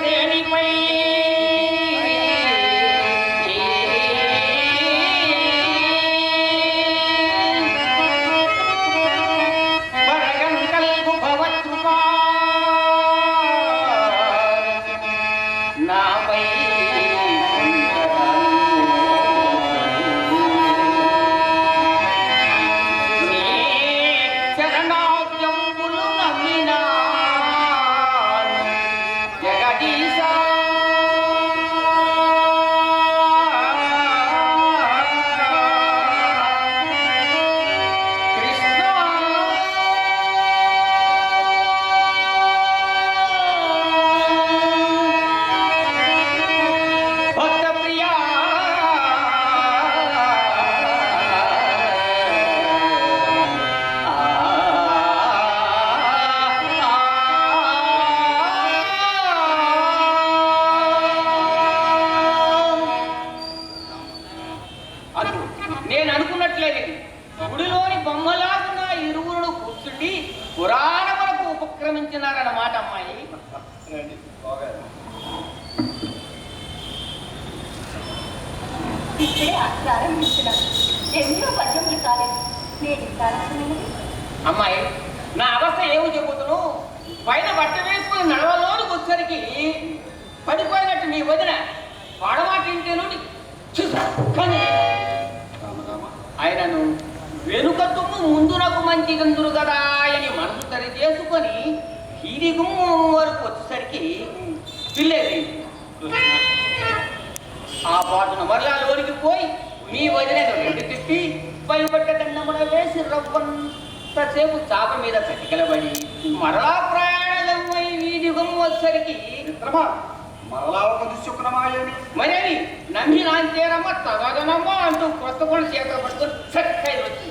செனிமை నేను కాలమైనది అమ్మాయి నా అవస్థ ఏమో చెబుతును పైన బట్ట వేసుకుని నడవలోనికి వచ్చరికి పడిపోయినట్టు నీ వదిన పాడమాట ఇంటేనుండి కానీ రామ రామ. ఆయనను వెనుక తుమ్ము ముందునకు మంచి గందురు కదా అని మనసు సరి చేసుకొని హీరి గుమ్మం వరకు వచ్చేసరికి పిల్లేది ఆ పాటున మరలా లోనికి పోయి మీ వదిన రెండు తిప్పి పైబట్ట దండమున వేసి రవ్వంతసేపు చాప మీద కటికలబడి మరలా ప్రయాణమై వీధి గుమ్మ వచ్చేసరికి మరలా ఒక దుశ్శకునమా ఏమి మరేని నమ్మి నాంచేరమ్మ తగదనమ్మ అంటూ కొత్త కూడా చేత పట్టుకొని చక్కగా వచ్చి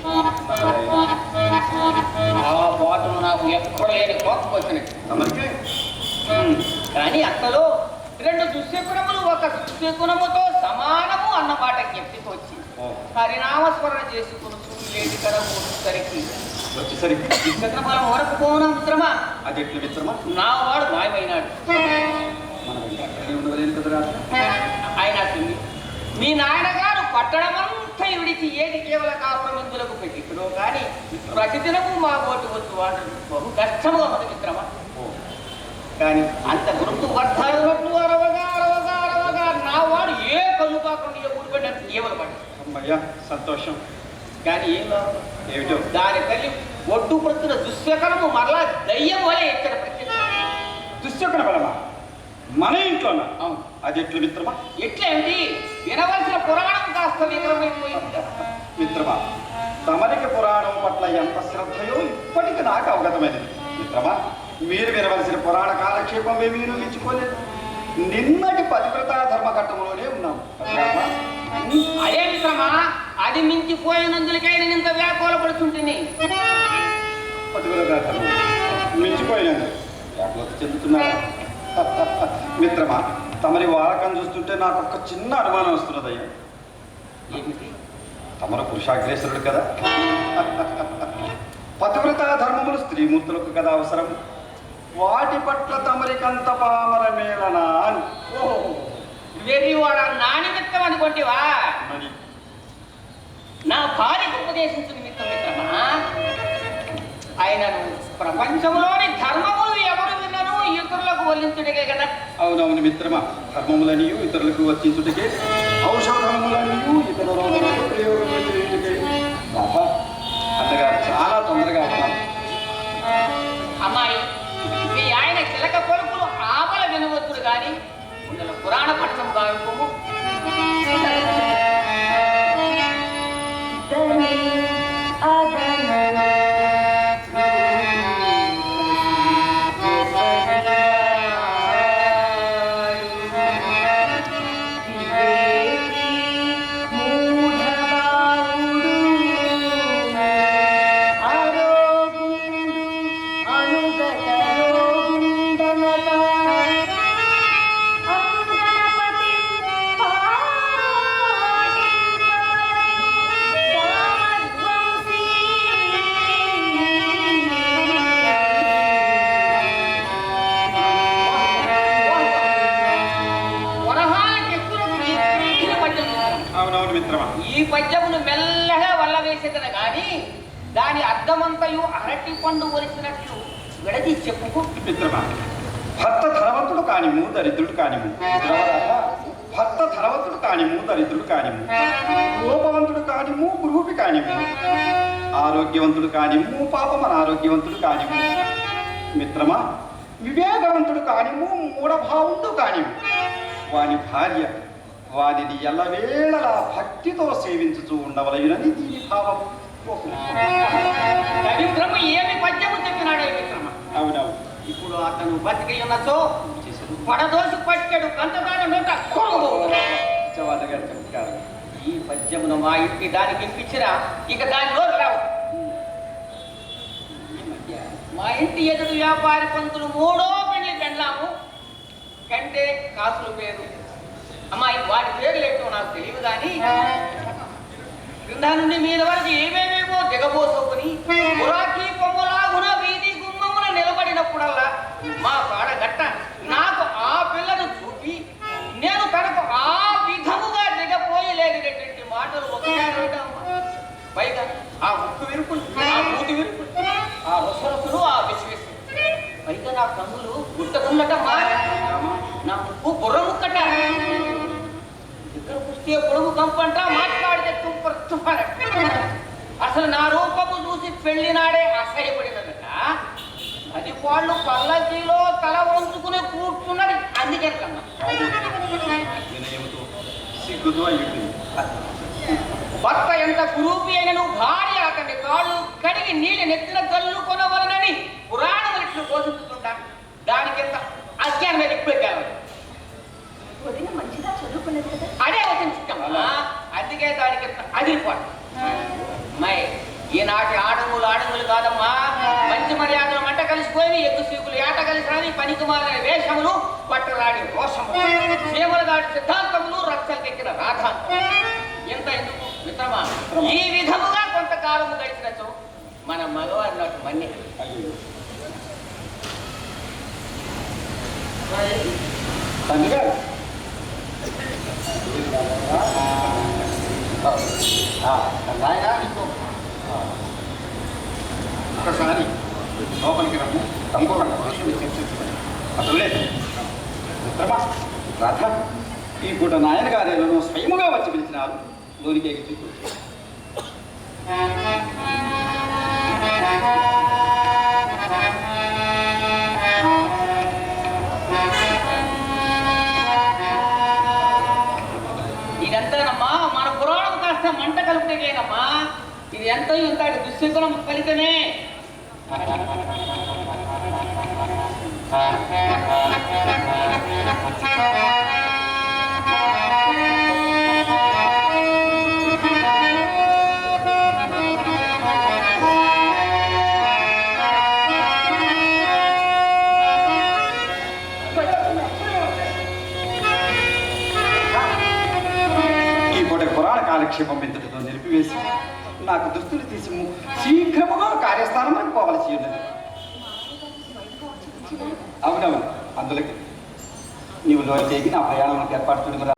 ఆ పాటలు నాకు ఎక్కడ లేని కోపం తమరికే? కానీ అంతలో రెండు దుశ్శకునములు ఒక దుశ్శకునముతో సమానము అన్న మాట జ్ఞప్తికి వచ్చి ఓ, హరినామస్మరణ చేసుకుని లేటి కడ సరికి వచ్చేసరికి దుశ్శకునముల వరకు పోనా మిత్రమా? అది ఎట్లు మిత్రమా? నా వాడు మాయమైనాడు. ఆయన అసలు మీ నాయనగారు పట్టణమంతా విడిచి ఏది కేవల కాపురమందులకు పెట్టించడో కానీ ప్రతిదినము మా ఓటు వద్దు వాడు బహు కష్టముగా మన మిత్రమా? కానీ అంత గుర్తు వర్ధాలన్నట్లు అరవగా అరవగా అరవగా. నా వాడు ఏ కళ్ళు కాకుండా ఏ ఊరుకుంటే ఏమని పడి అమ్మయ్యా సంతోషం. కానీ ఏం? ఏమిటో? దాని తల్లి ఒడ్డు ప్రస్తుత దుశ్శకనము మరలా దయ్యం వలె ఎక్కడ దుశ్శకున బలమా? మన ఇంట్లోనా? అవును. అది ఎట్లు మిత్రమా? ఎట్లేమిటి వినవలసిన పురాణం కాస్త విగ్రహమైపోయింది మిత్రమా తమరికి పురాణం పట్ల ఎంత శ్రద్ధయో ఇప్పటికి నాకు అవగతమైనది. మిత్రమా మీరు వినవలసిన పురాణ కాలక్షేపం ఏమీ మించుకోలేదు నిన్నటి పతివ్రత ధర్మఘట్టంలోనే ఉన్నాం పరమాత్మ, అదే మిత్రమా అది మించిపోయినందులకైనా ఇంత వ్యాకులపడుతుంటుంది. పతివ్రత ధర్మం మించిపోయినందు వ్యాకులత చెందుతున్నారా? మిత్రమా తమరి వారకం చూస్తుంటే నాకు ఒక చిన్న అనుమానం వస్తున్నదయ్యా. ఏమిటి? తమరు పురుషాగ్రేసరుడు కదా. పతివ్రత ధర్మములు స్త్రీమూర్తులకు కదా అవసరం. వాటి పట్ల తమరికంత పామర మేళనా అని. నా నిమిత్తం అనుకుంటేవా? నా భార్యకు ఉపదేశించు నిమిత్తం మిత్రమా? ఆయనను ప్రపంచంలోని విన్నను ఇతరులకు వల్లించుటకే కదా? అవునవును మిత్రమా ధర్మములనియు ఇతరులకు వర్తించుటకే ఔషధములనియు ఇతర రోగములకు ప్రయోగములు చేయుటకే. దాని అర్థమంతయు అరటి పండు ఒలిసినట్లు విడది చెప్పుకుంటు మిత్రమా భర్త ధనవంతుడు కానిము దరిద్రుడు కానిము. భర్త ధనవంతుడు కానిము దరిద్రుడు కానిము. రూపవంతుడు కానిము గురువుపి కానిము. ఆరోగ్యవంతుడు కానిము పాపం అనారోగ్యవంతుడు కానిము. మిత్రమా వివేకవంతుడు కానిము మూఢభావుడు కానిము. వాని భార్య వానిని ఎల్లవేళలా భక్తితో సేవించుచూ ఉండవలయునని దీని భావం కవి బ్రహ్మ ఏమి పద్యము చెప్పినాడే మిత్రమ అవునవును. ఇప్పుడు అతను బతికి ఉన్నచో పడదోసి పట్టాడు నోట చమత్కారం ఈ పద్యమును మా ఇంటి దానికి ఇప్పించినా ఇక దానిలో రావు. మా ఇంటి ఎదురు వ్యాపారి పంతులు మూడో పెళ్ళి పెండ్లాము. కంటే కాసులు పేరు. అమ్మాయి వాటి పేర్లు ఏంటో నాకు తెలియదు కానీ క్రింద నుండి మీద వరకు ఏమేమేమో దిగబోసుకుని పురాకి బొమ్మలాగున వీధి గుమ్మమున నిలబడినప్పుడల్లా మా పాడగట్ట నాకు ఆ పిల్లను చూపి నేను తనకు ఆ విధముగా దిగపోయి లేనిటువంటి మాటలు ఒకసారి పైగా ఆ ఉక్కు విరుపులు ఆ మూతి విరుపులు ఆ రొసరొసలు ఆ విశ్వేశ్వరు పైగా నా కన్నులు గుట్టకున్నటమ్మా నా ముక్కు బుర్ర ముక్కట. ఇక్కడ పుస్తే పొడుగు కంపంట అసలు నా రూపము చూసి పెళ్ళి నాడే అసహ్యపడినదట అది వాళ్ళు పల్లకీలో తల వంచుకుని కూర్చున్నది. అందుకే వినయముతో సిగ్గుతో భర్త ఎంత కురూపి అయినను భార్య అతని కాళ్ళు కడిగి నీళ్ళు నెత్తిన కళ్ళు కొనవలనని పురాణములిట్లు బోధిస్తుంటా దానికింత అజ్ఞానం ఇప్పుడే కావాలి వదిన మంచిగా చదువుకున్నది కదా. అదే వచించుతాం అందుకే దానికి అదిరిపోడు మై ఈనాటి ఆడములు ఆడములు కాదమ్మా. మంచి మర్యాదలు మంట కలిసిపోయి ఎగ్గు సీకులు ఏట కలిసి రాని పనికి మారిన వేషములు పట్టరాని రోషము. సీమల దాటి సిద్ధాంతములు రక్తకెక్కిన రాధాంతం ఎంత ఎందుకు మిత్రమా? ఈ విధముగా కొంతకాలము గడిచినచో మన మగవారి నాకు మన్ని పండుగ నాయనా, ఒకసారి లోపలికి రమ్ము. తప్పకుండా విషయం చర్చించుకోండి అసలు లేదు. మిత్రమా ఈ పూట నాయన గారేలను స్వయముగా వచ్చి పిలిచినారు. లోనికి ఎగిచి ఎంత ఉంటాడు దుశ్శంకులం ఫలితమే. కాలక్షేపం ఇంతటితో నిలిపివేసి నాకు దుస్తులు తీసి శీఘ్రముగా కార్యస్థానం పోవలసి ఉన్నది అవునవును. అందులోకి నీవు లోరి చేసి నా ప్రయాణం ఏర్పాటు చూడమరా